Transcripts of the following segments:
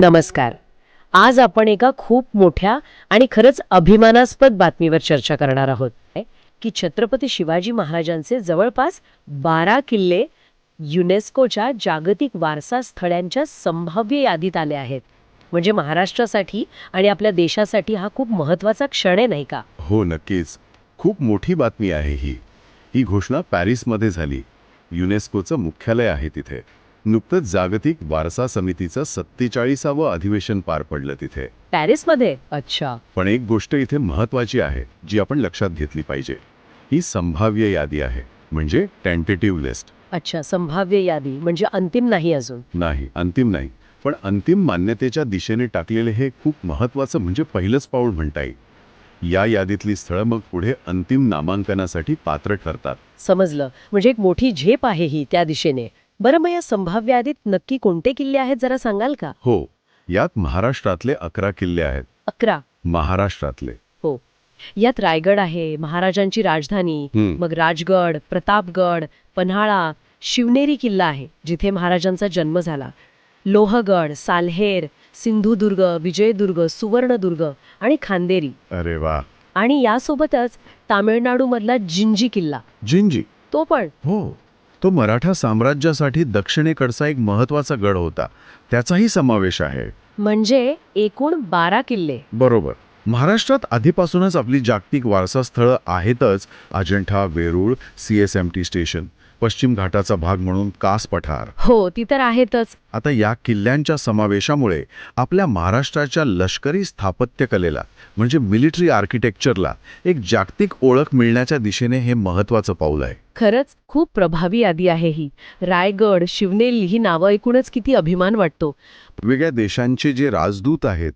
नमस्कार. आज आपण एका खूप मोठ्या आणि खरंच अभिमानास्पद बातमीवर चर्चा करणार आहोत. की छत्रपती शिवाजी महाराजांचे जवळपास बारा किल्ले युनेस्कोच्या जागतिक वारसा स्थळांच्या संभाव्य यादीत आले आहेत. म्हणजे महाराष्ट्रासाठी आणि आपल्या देशासाठी हा खूप महत्त्वाचा क्षण आहे नाही का? हो नक्कीच. खूप मोठी बातमी आहे ही. ही घोषणा पॅरिसमध्ये झाली. युनेस्कोचं मुख्यालय आहे तिथे. नुकतंच जागतिक वारसा समितीचं सत्तेचाळीसावं अधिवेशन पार पडलं तिथे. पॅरिसमध्ये? अच्छा. पण एक गोष्ट इथे महत्वाची आहे जी आपण लक्षात घेतली पाहिजे. ही संभाव्य यादी आहे म्हणजे टेंटेटिव्ह लिस्ट अच्छा संभाव्य यादी म्हणजे अंतिम नाही अजून. नाही अंतिम नाही. पण अंतिम मान्यतेच्या दिशेने टाकलेले हे खूप महत्वाचं म्हणजे पहिलंच पाऊल म्हणता येईल. या यादीतली स्थळं मग पुढे अंतिम नामांकनासाठी पात्र ठरतात. समजलं. म्हणजे एक मोठी झेप आहे ही त्या दिशेने. बरं मग या संभाव्य यादीत नक्की कोणते किल्ले आहेत जरा सांगाल का? हो यात महाराष्ट्रातले अकरा किल्ले आहेत. अकरा? महाराष्ट्रातले. हो. यात रायगड आहे महाराजांची राजधानी. मग राजगड प्रतापगड पन्हाळा शिवनेरी किल्ला आहे जिथे महाराजांचा जन्म झाला. लोहगड साल्हेर सिंधुदुर्ग विजयदुर्ग सुवर्णदुर्ग आणि खांदेरी. अरे वा. आणि यासोबतच तामिळनाडूमधला जिंजी किल्ला. जिंजी. तो पण? हो. तो मराठा साम्राज्यासाठी दक्षिणेकडचा एक महत्त्वाचा गड होता. त्याचाही समावेश आहे. म्हणजे एकूण बारा किल्ले. बरोबर. महाराष्ट्रात आधीपासूनच आपली जागतिक वारसा स्थळं आहेतच Ajanta Verul C S M T station. पश्चिम घाटाचा भाग म्हणून कास पठार. हो ती तर आहेतच. आता या किल्ल्यांच्या समावेशामुळे आपल्या महाराष्ट्राच्या लष्करी स्थापत्यकलेला म्हणजे मिलिटरी आर्किटेक्चरला एक जागतिक ओळख मिळण्याच्या दिशेने हे महत्वाचं पाऊल आहे. खरंच खूप प्रभावी यादी आहे ही. रायगड शिवनेरी ही नावं ऐकूनच किती अभिमान वाटतो. वेगळ्या देशांचे जे राजदूत आहेत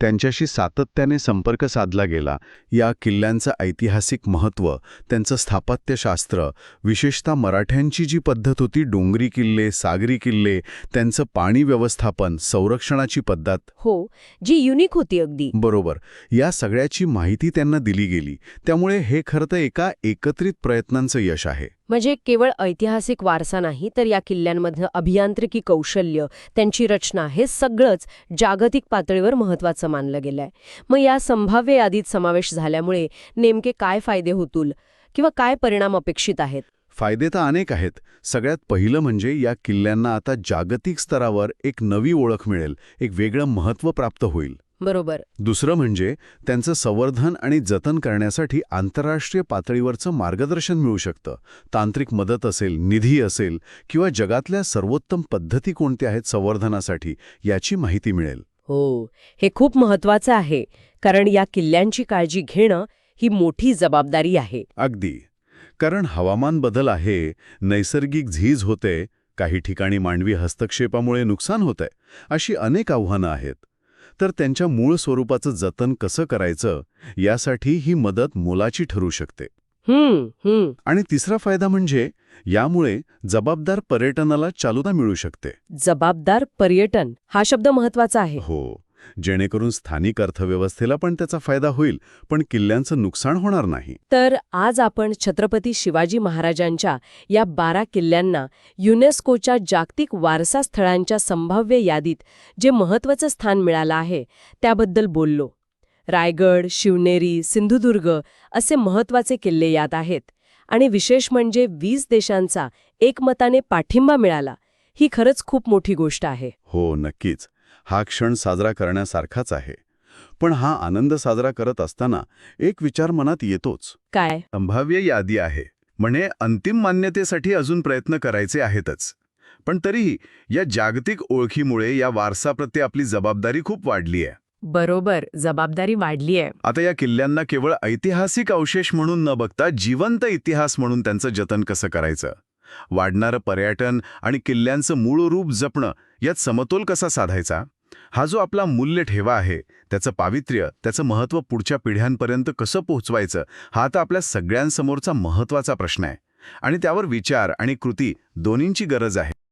त्यांच्याशी सातत्याने संपर्क साधला गेला. या किल्ल्यांचं ऐतिहासिक महत्त्व त्यांचं स्थापत्यशास्त्र विशेषतः मराठ्यांची जी पद्धत होती डोंगरी किल्ले सागरी किल्ले त्यांचं पाणी व्यवस्थापन संरक्षणाची पद्धत. हो जी युनिक होती अगदी. बरोबर. या सगळ्याची माहिती त्यांना दिली गेली. त्यामुळे हे खरं तर एका एकत्रित प्रयत्नांचं यश आहे. म्हणजे केवळ ऐतिहासिक वारसा नाही तर या किल्ल्यांमधलं अभियांत्रिकी कौशल्य त्यांची रचना हे सगळंच जागतिक पातळीवर महत्त्वाचं मानलं गेलंय. मग या संभाव्य यादीत समावेश झाल्यामुळे नेमके काय फायदे होतील किंवा काय परिणाम अपेक्षित आहेत? फायदे तर अनेक आहेत. सगळ्यात पहिलं म्हणजे या किल्ल्यांना आता जागतिक स्तरावर एक नवी ओळख मिळेल एक वेगळं महत्त्व प्राप्त होईल. बरोबर. दुसरं म्हणजे त्यांचं संवर्धन आणि जतन करण्यासाठी आंतरराष्ट्रीय पातळीवरचं मार्गदर्शन मिळू शकतं. तांत्रिक मदत असेल निधी असेल किंवा जगातल्या सर्वोत्तम पद्धती कोणत्या आहेत संवर्धनासाठी याची माहिती मिळेल. हो हे खूप महत्वाचं आहे कारण या किल्ल्यांची काळजी घेणं ही मोठी जबाबदारी आहे. अगदी. कारण हवामान बदल आहे नैसर्गिक झीज होते काही ठिकाणी मानवी हस्तक्षेपामुळे नुकसान होतंय अशी अनेक आव्हानं आहेत. तर त्यांच्या मूळ स्वरूपाचं जतन कसं करायचं यासाठी ही मदत मोलाची ठरू शकते. आणि तिसरा फायदा म्हणजे यामुळे जबाबदार पर्यटनाला चालना मिळू शकते. जबाबदार पर्यटन हा शब्द महत्त्वाचा आहे. हो. जेणेकरून स्थानिक अर्थव्यवस्थेला पण त्याचा फायदा होईल पण किल्ल्यांचं नुकसान होणार नाही. तर आज आपण छत्रपती शिवाजी महाराजांच्या या बारा किल्ल्यांना युनेस्कोच्या जागतिक वारसा स्थळांच्या संभाव्य यादीत जे महत्वाचं स्थान मिळालं आहे त्याबद्दल बोललो. रायगड शिवनेरी सिंधुदुर्ग असे महत्त्वाचे किल्ले यात आहेत आणि विशेष म्हणजे वीस देशांचा एकमताने पाठिंबा मिळाला ही खरंच खूप मोठी गोष्ट आहे. हो नक्कीच. हा क्षण साजरा करण्यासारखाच आहे. पण हा आनंद साजरा करत असताना एक विचार मनात येतोच. काय? संभाव्य यादी आहे. म्हणे अंतिम मान्यतेसाठी अजून प्रयत्न करायचे आहेतच. पण तरीही या जागतिक ओळखीमुळे या वारसाप्रती आपली जबाबदारी खूप वाढली आहे. बरोबर जबाबदारी वाढली आहे. आता या किल्ल्यांना केवळ ऐतिहासिक अवशेष म्हणून न बघता जिवंत इतिहास म्हणून त्यांचं जतन कसं करायचं? वाढणारं पर्यटन आणि किल्ल्यांचं मूळ रूप जपणं यात समतोल कसा साधायचा? हा जो आपला मूल्य ठेवा आहे त्याचं पावित्र्य त्याचं महत्त्व पुढच्या पिढ्यांपर्यंत कसं पोहोचवायचं हा आता आपल्या सगळ्यांसमोरचा महत्त्वाचा प्रश्न आहे. आणि त्यावर विचार आणि कृती दोन्हींची गरज आहे.